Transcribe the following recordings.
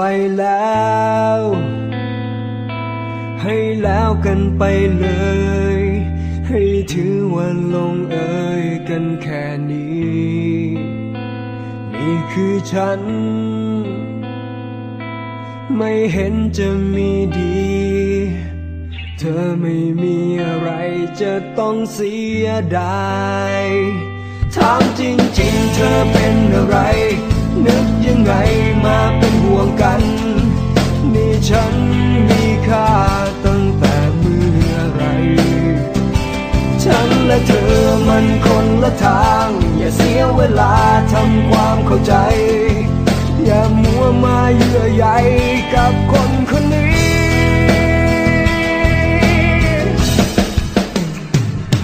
ไปแล้ว ให้แล้วกันไปเลย ให้ถือว่าลงเอ่ยกันแค่นี้ นี่คือฉัน ไม่เห็นจะมีดี เธอไม่มีอะไรจะต้องเสียดายถามจริงๆ เธอเป็นอะไร นึกยังไงมา วงกัน นี่ฉันมีค่าตั้งแต่เมื่อไร ฉันและเธอมันคนละทาง อย่าเสียเวลาทำความเข้าใจ อย่ามัวมาเยื่อใยกับคนคนนี้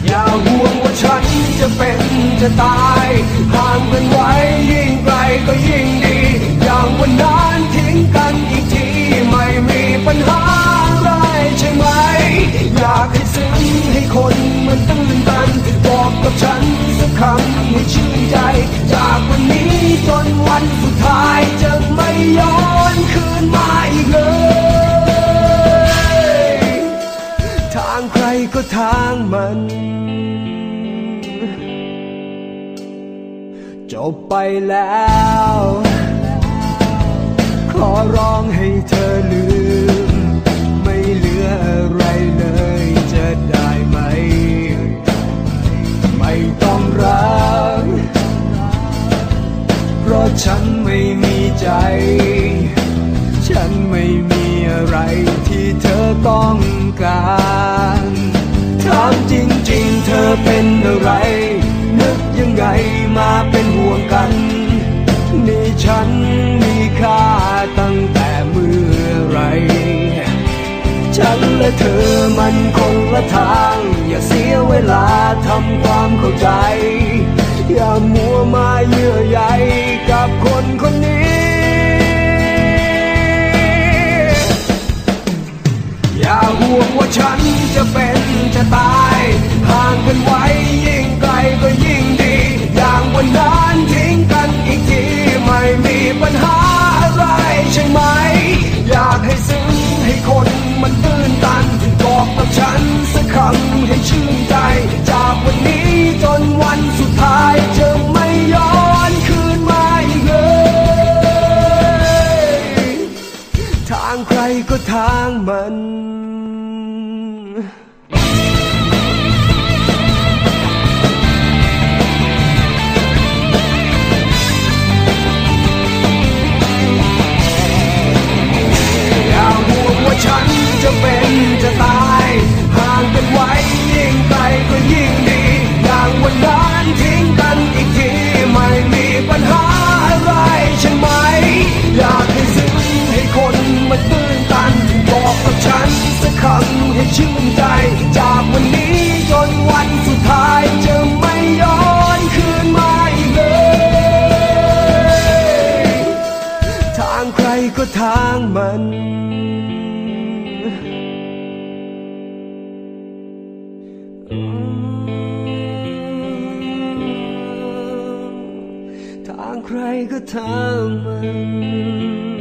อย่าห่วงว่าฉันจะเป็นจะตายห่างกันไว้ยิ่งไกลก็ยิ่งดี อย่างวันนั้น งกันอีกทีไม่มีปัญหาอะไรใช่ไหม อยากให้ซึ้งให้คนมันตื่นตันบอกกับฉันสักคำให้ชื่นใจ จากวันนี้จนวันสุดท้ายจะไม่ย้อนคืนมาอีกเลย ทางใครก็ทางมันจบไปแล้ว อร้องให้เธอลืม ไม่เหลืออะไรเลยจะได้ไหม ไม่ต้องรัก เพราะฉันไม่มีใจ ฉันและเธอมันคนละทาง อย่าเสียเวลาทำความเข้าใจ อย่ามัวมาเยื่อใยกับคนคนนี้ อย่าห่วงว่าฉันจะเป็นจะตายห่างกันไว้ยิ่งไกลก็ยิ่งดี อย่างวันนั้นทิ้งกันอีกทีไม่มีปัญหา ก็ทางมัน ตัน บอกกับฉันสักคำให้ชื่นใจ จากวันนี้จนวันสุดท้ายจะไม่ย้อนคืนมาอีกเลย ทางใครก็ทางมันทางใครก็ทางมัน「